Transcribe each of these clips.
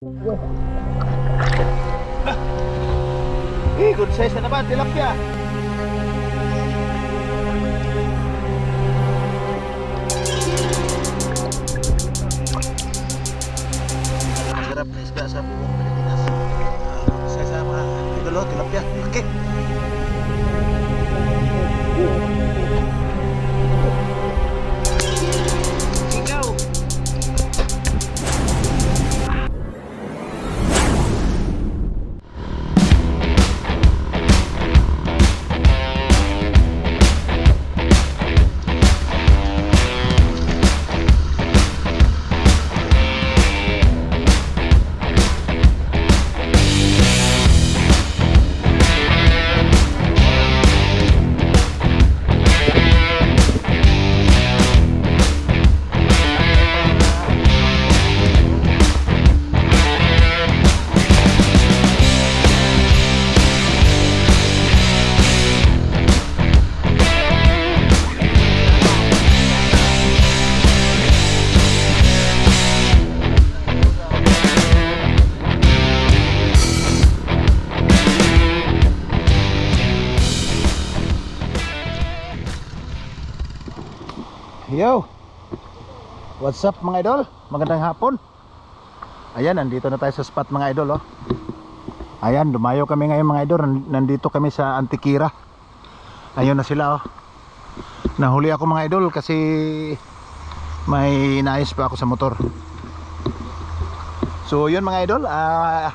Eh, good size na naman, tilapia. Sarap na isda sa buong Pilipinas. Ah, Isa sa mga idolo, tilapia. Okay. Yo! What's up mga idol? Magandang hapon. Ayan, nandito na tayo sa spot mga idol oh. Ayan, dumayo kami ngayon mga idol. Nan- Nandito kami sa Antikira. Ayun na sila oh. Nahuli ako mga idol kasi may nais pa ako sa motor. So yun mga idol, ah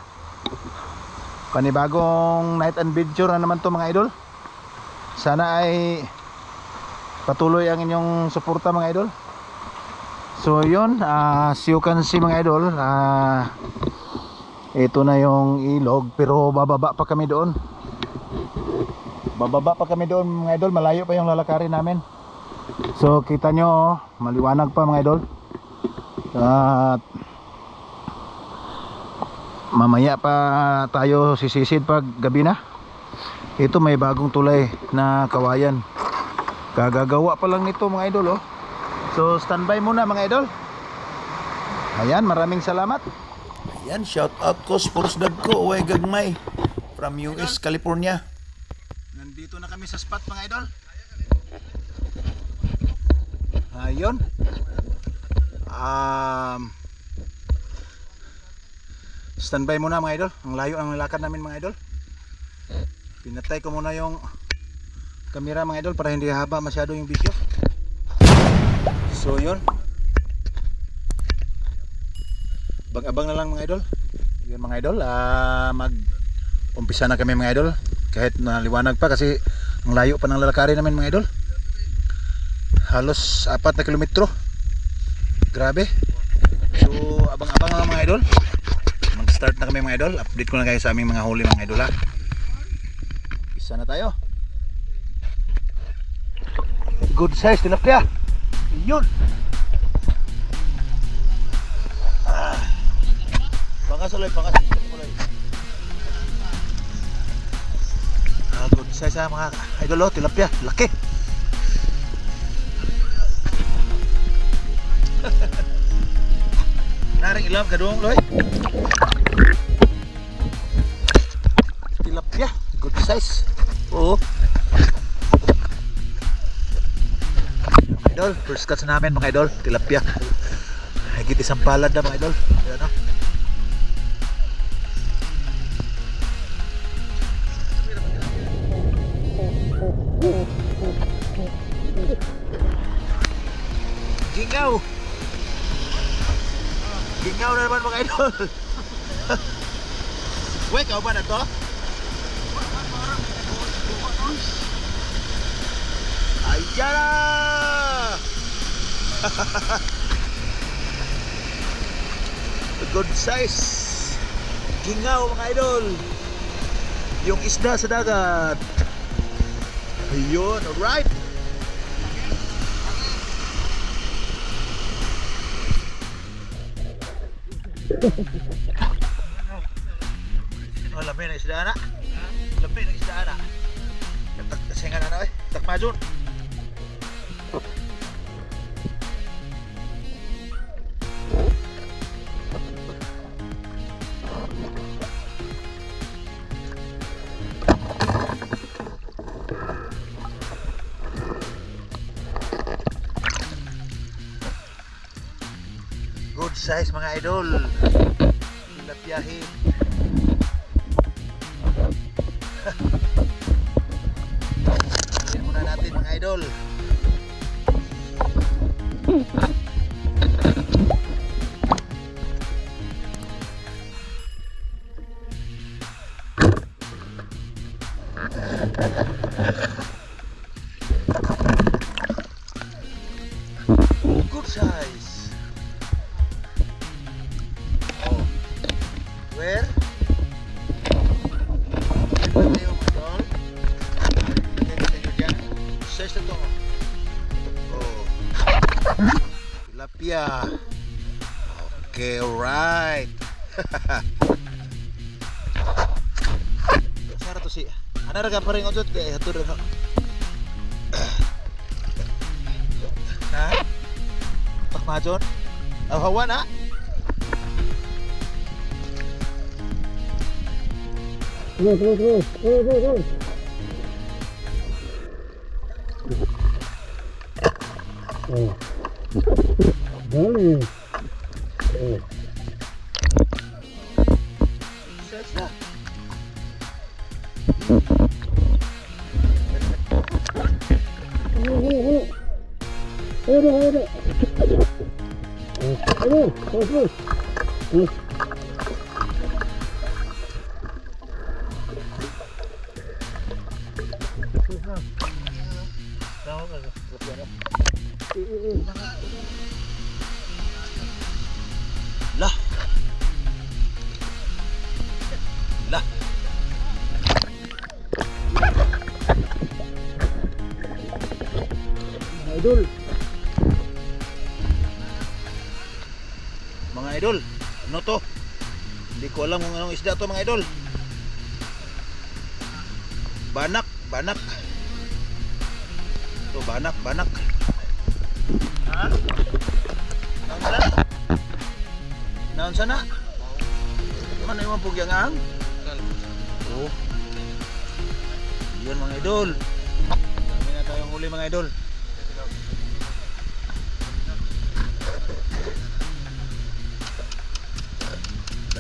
panibagong night and video na naman to mga idol. Sana ay patuloy ang inyong suporta mga idol. So yun ah, as you can see mga idol ah, ito na yung ilog pero bababa pa kami doon. Bababa pa kami doon mga idol. Malayo pa yung lalakarin namin. So kita nyo oh, maliwanag pa mga idol. At mamaya pa tayo sisisid pag gabi na. Ito may bagong tulay na kawayan Gagagawa pa lang nito mga idol oh. So standby muna mga idol. Ayan, maraming salamat. Ayan, shout out ko Sports Dog ko, Uwe Gagmay from US, California. Nandito na kami sa spot mga idol. Ayun. Um, standby muna mga idol. Ang layo ang lakad namin mga idol. Pinatay ko muna yung camera mga idol para hindi haba masyado yung video. So yun. Bag-abang na lang mga idol. Yun mga idol ah, mag umpisa na kami mga idol. Kahit naliwanag pa kasi ang layo pa ng lalakarin namin mga idol. Halos 4 na kilometro. Grabe. So abang-abang na lang mga idol. Mag start na kami mga idol. Update ko na kayo sa aming mga huli mga idol ha. Isa na tayo good size tilapia yun. Ah. pangas ulit pangas. Ulit ah, good size ha mga idol oh, tilapia. Laki. Naring ilam kadung loy. Tilapia good size idol. First cuts namin mga idol. Tilapia. Higit isang palad na mga idol. Ayan o gingaw! Gingaw na naman mga idol. Wait, ikaw ba na to? Ayan! Good size. Gingaw mga idol. Yung isda sa dagat. Ayun, alright. Oh, labi na isda na. Labi na isda na. Tak kasingan na na eh. Tak majun. Size mga idol. Tilapiahin. Tingnan muna natin mga idol. Tilapia. Okay, alright. Sara to si... Ano raga pa rin utot kay hatod ra. Ha? Tak majon? Aw hawa na? Size na. Lah. Idol. Mga idol, ano to? Hindi ko alam kung anong isda to mga idol. Banak, banak. To banak, banak. Ha? Naon sana? Naon sana? Mana yung pugyangang? Oo. Yun mga idol. Dami na tayong huli mga idol.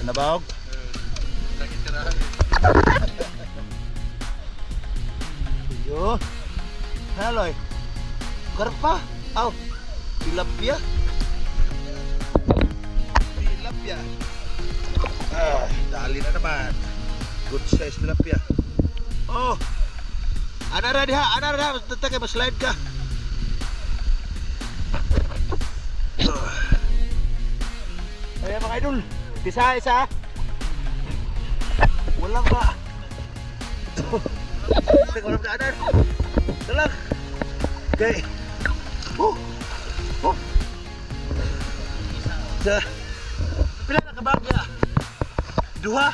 Nabawag? Yo. Haloy. Karpa. Aw. Tilapia. Tilapia. Ah, dali na naman. Good size tilapia. Oh. Ana ra diha, ana ra, tata kay slide ka. Ah. Ayan mga idol, isa isa. Walang ba? Teka, walang daanan. Dalag. Okay. Oh. Oh. Sa. Pila na kabagya? Duha.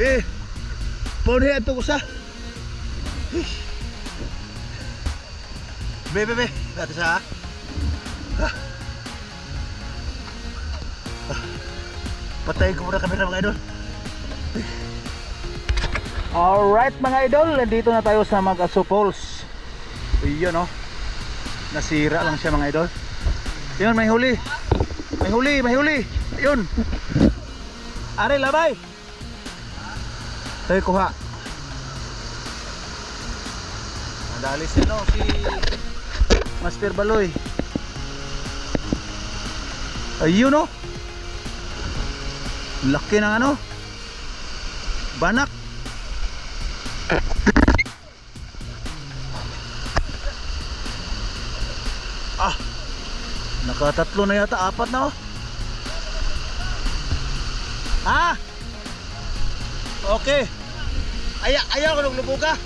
Eh. Pauni ato ko sa. Be be be. Dati sa. Patayin ko muna kamera mga idol. Alright mga idol, nandito na tayo sa Magaso Falls. Iyon oh. Nasira lang siya mga idol. Yun, may huli. May huli, may huli. Ayun. Are, labay. Tayo kuha. Nadali si no, si Master Baloy. Ayun oh. Laki ng ano? Banak. Ah. Nakatatlo na yata, apat na oh. Ha? Okay. Aya ayaw ko naglubuga.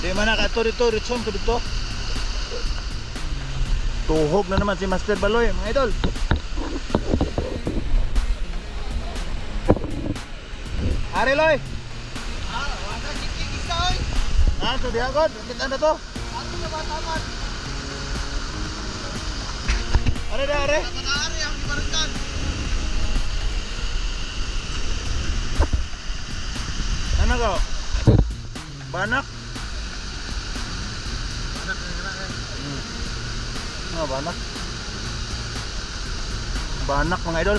Adi man na kato dito, Richon ko dito. Tuhog na naman si Master Baloy, mga idol. Ari Loy. Ah, to di agad. Kita na to. Are da are. Banak oh. Banak. Hmm. Oh, banak. Banak mga idol.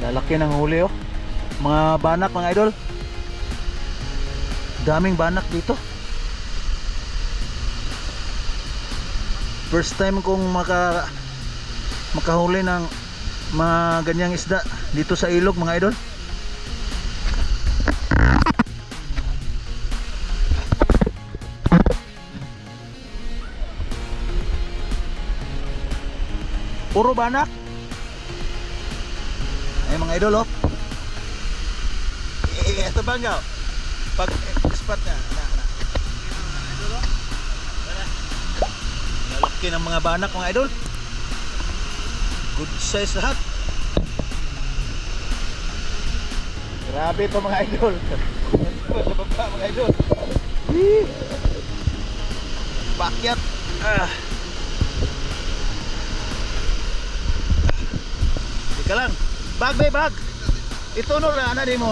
Lalaki ng huli oh. Mga banak mga idol. Daming banak dito. First time kong maka makahuli ng mga ganyang isda dito sa ilog mga idol. Puro banak. Ay mga idol oh. Eh, ito banggaw. Pag eh, spot na, na, na. Lalaki ng mga banak mga idol. Good size lahat. Grabe to mga idol. Sa baba mga idol. Bakyat. Ah. Teka lang. Bag be bag. Ito no na ana mo.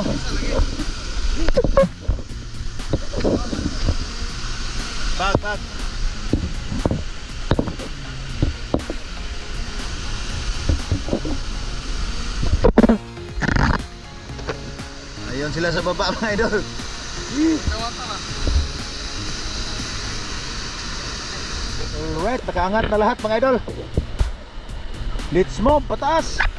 Bag bag. Ayun sila sa baba mga idol. Alright, nakaangat na lahat mga idol. Let's move, pataas.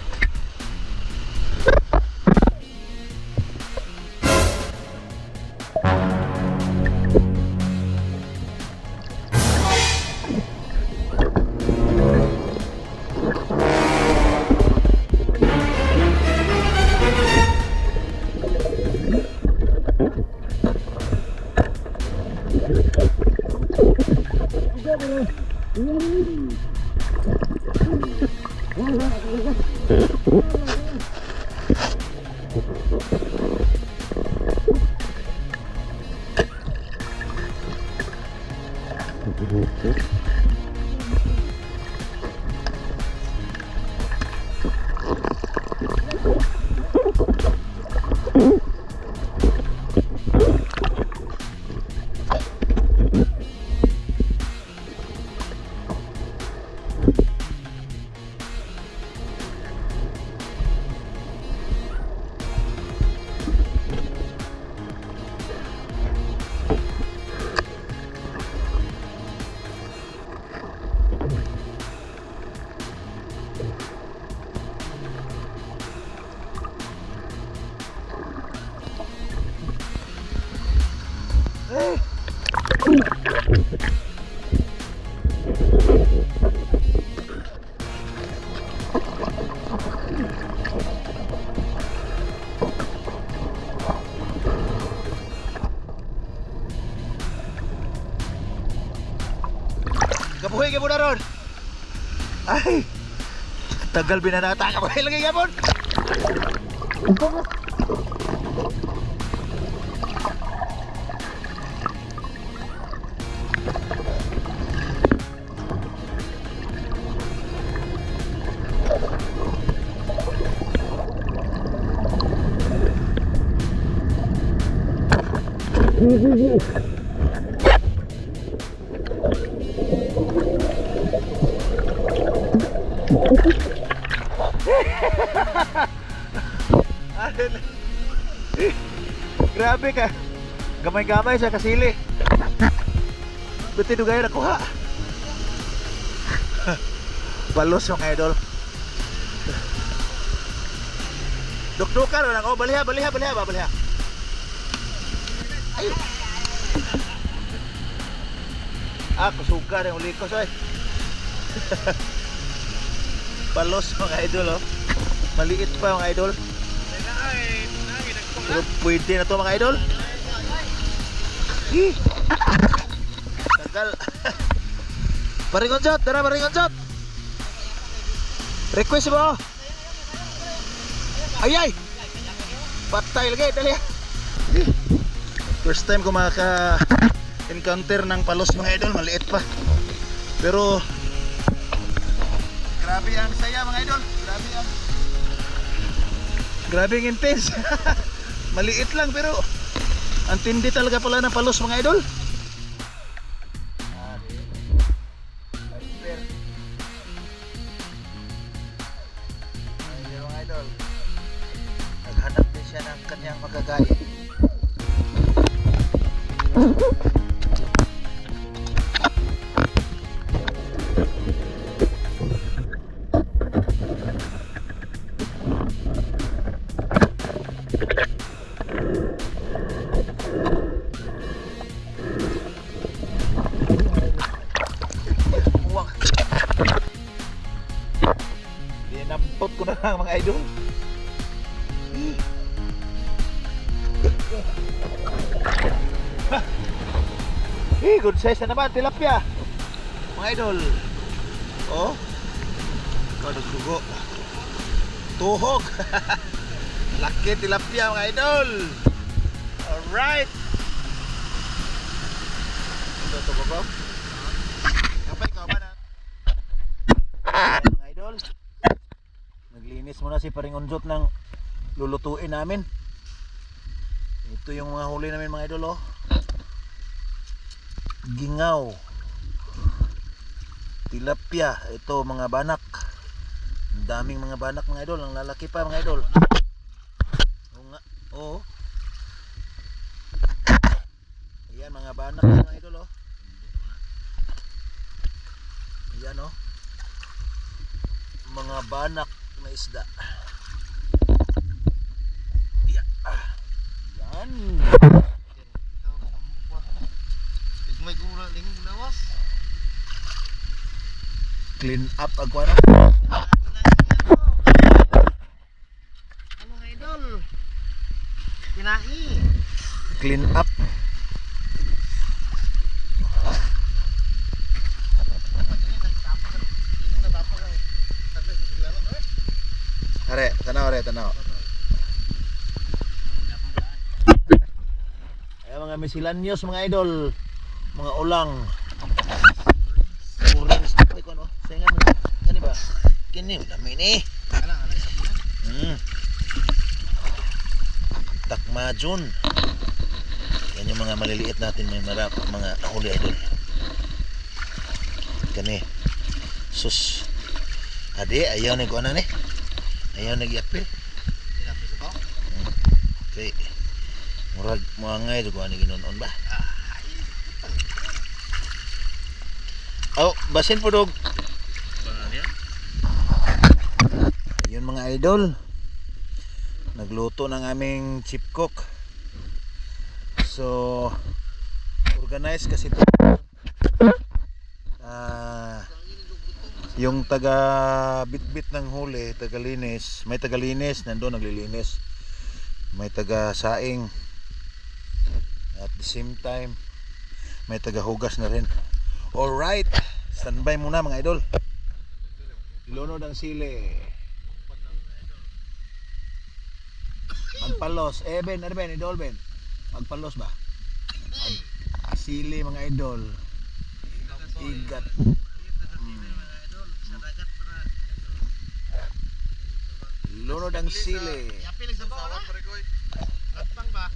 Kabuhay ka muna ron. Ay. Tagal binanata. Kabuhay lagi ka mon. Grabe ka. Gamay-gamay sa kasili. Buti dugay nakuha. Palos mga idol. Dukdukan lang. Oh, baliha, baliha, baliha, ba, baliha. Ay. Ah, kusuga rin uli ko. Palos mga idol, oh. Maliit pa mga idol. Pero pwede na to mga idol. Tagal. Paringon shot, tara paringon shot. Request mo. Ay ay. Patay lagi, dali. First time ko maka encounter ng palos mga idol, maliit pa. Pero grabe ang saya mga idol. Grabe ang Grabe ang intense. Maliit lang pero ang tindi talaga pala ng palos mga idol. Naghanap din siya ng kanyang magagaya. Na naman, tilapia. Mga idol. Oh. Ikaw nagsugo. Tuhog. Laki tilapia mga idol. Alright. Ito, ito ba ba? Kapay ka ba na? Mga idol. Naglinis muna si Paring Unjot ng lulutuin namin. Ito yung mga huli namin mga idol oh. Gingaw. Tilapia. Ito mga banak. Ang daming mga banak mga idol. Ang lalaki pa mga idol. Oo nga. Oo. Ayan mga banak mga idol oh. Ayan oh. Mga banak na isda. Yeah. Yan. Lawas. Clean up idol? Kinai. Clean up. Are, tanaw are, tanaw. Ay mga miscellaneous mga idol, mga ulang. Orange na ko ano? Saya mo. Kani ba? Kini dami ni. Ano ano sa bulan? Hmm. Takmajon. Yan yung mga maliliit natin may marap mga huli idol. Kani. Sus. Ade, ayaw na ko na ni. Ayaw. Tinapos ko. Okay. Murag mga ngay ko ani ginon ba? Oh, basin po dog. Ayun mga idol. Nagluto ng aming chip cook. So, organize kasi ito. Ah, yung taga bitbit ng huli, taga linis, may taga linis, nandoon naglilinis. May taga saing. At the same time, may taga hugas na rin. Alright, standby muna mga idol. Lunod ang sili. Magpalos. Eh Ben, ano Ben? Idol Ben? Magpalos ba? Mag sili mga idol. Igat. Lunod ang sili. Yapil sa bawah. Latpang ba?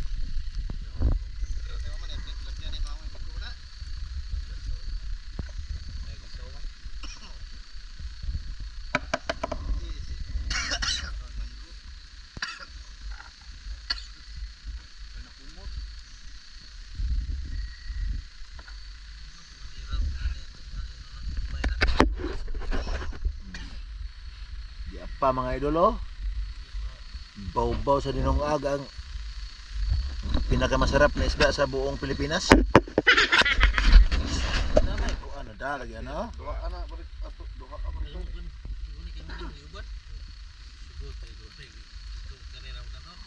Di pa mga idol oh. Baw-baw sa dinong ang pinakamasarap na isda sa buong Pilipinas. Ano dalag yan oh. Dua anak balik ato dua apa itu?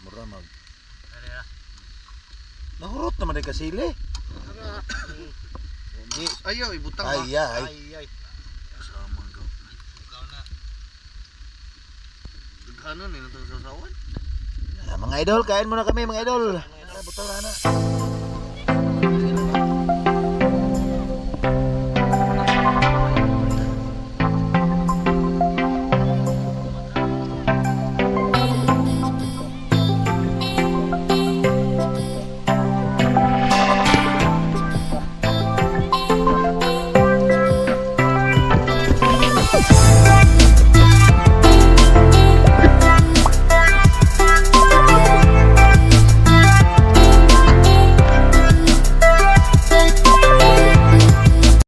Mura mag. Nahurot naman ay kasili. Ayo ibutang Ay, ay. ay. Sama ka. Ikaw na. Daghanon ni natong sasawan. Ah, mga idol, kain muna kami mga idol. Butaw na na.